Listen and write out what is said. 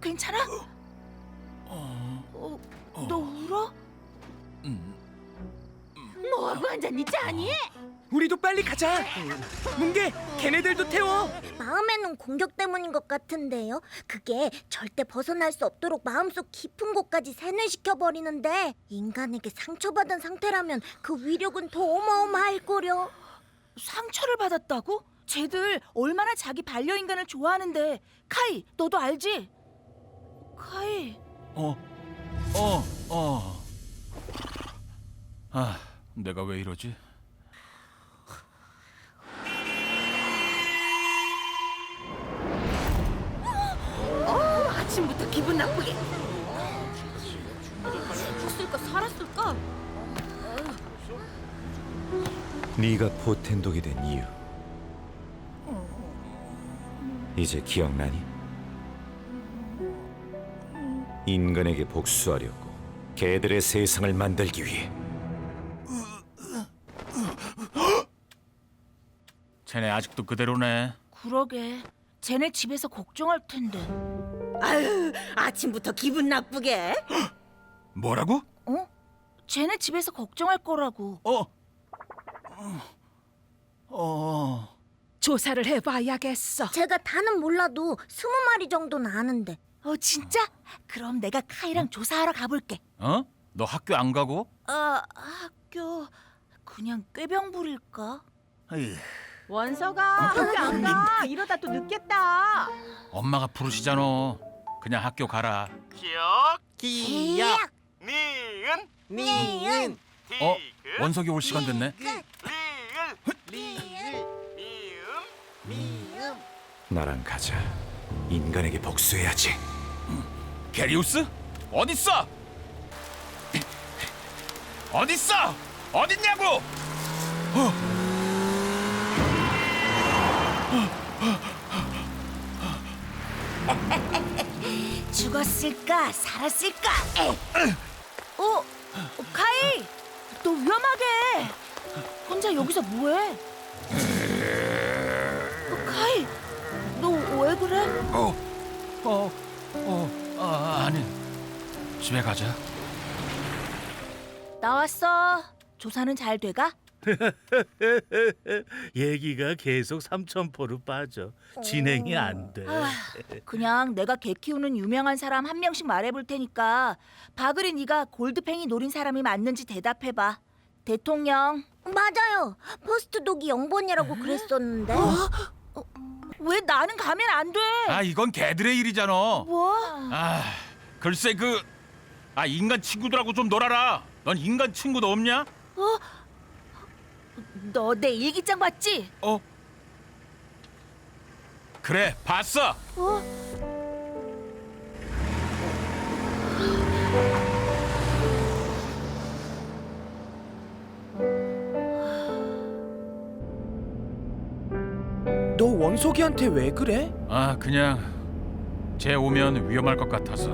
괜찮아? 어, 너 울어? 음. 뭐하고 앉았니, 짜니? 우리도 빨리 가자. 뭉게, 걔네들도 태워. 마음에는 공격 때문인 것 같은데요. 그게 절대 벗어날 수 없도록 마음속 깊은 곳까지 세뇌시켜 버리는데 인간에게 상처받은 상태라면 그 위력은 더 어마어마할 거려. 상처를 받았다고? 쟤들 얼마나 자기 반려인간을 좋아하는데 카이, 너도 알지? 카이, 어, 어, 어. 아, 내가 왜 이러지? 아침부터 기분 나쁘게. 죽었을까 살았을까? 네가 포텐독이 된 이유 이제 기억나니? 인간에게 복수하려고 개들의 세상을 만들기 위해 쟤네 아직도 그대로네. 그러게. 쟤네 집에서 걱정할 텐데. 아유, 아침부터 기분 나쁘게. 뭐라고? 어? 쟤네 집에서 걱정할 거라고. 어, 어, 조사를 해봐야겠어. 제가 다는 몰라도 스무 마리 정도는 아는데. 어, 진짜? 그럼 내가 카이랑 조사하러 가볼게. 어? 너 학교 안 가고? 아, 학교 그냥 꾀병 부릴까? 에휴, 원서가 학교 안 가. 이러다 또 늦겠다. 엄마가 부르시잖아. 그냥 학교 가라. 기약. 니은 니은. 어, 원석이 올 시간 됐네. 니은 미음 나랑 가자 인간에게 복수해야지 게리우스? 어딨어? 어딨어? 어딨냐고? 죽었을까? 살았을까? 에. 어, 어, 카이, 너 위험하게. 혼자 여기서 뭐해? 어, 어, 어, 아, 아니. 집에 가자. 나왔어. 조사는 잘 돼가? 얘기가 계속 삼천포로 빠져 진행이 안 돼. 아, 그냥 내가 개 키우는 유명한 사람 한 명씩 말해볼 테니까 바그리 네가 골드팽이 노린 사람이 맞는지 대답해봐. 대통령. 맞아요. 퍼스트 독이 영번이라고 그랬었는데. 왜 나는 가면 안 돼? 아, 이건 개들의 일이잖아. 뭐? 아, 글쎄 그, 아 인간 친구들하고 좀 놀아라. 넌 인간 친구도 없냐? 너내 일기장 봤지? 어? 그래, 봤어. 어? 원석이한테 왜 그래? 아 그냥 쟤 오면 위험할 것 같아서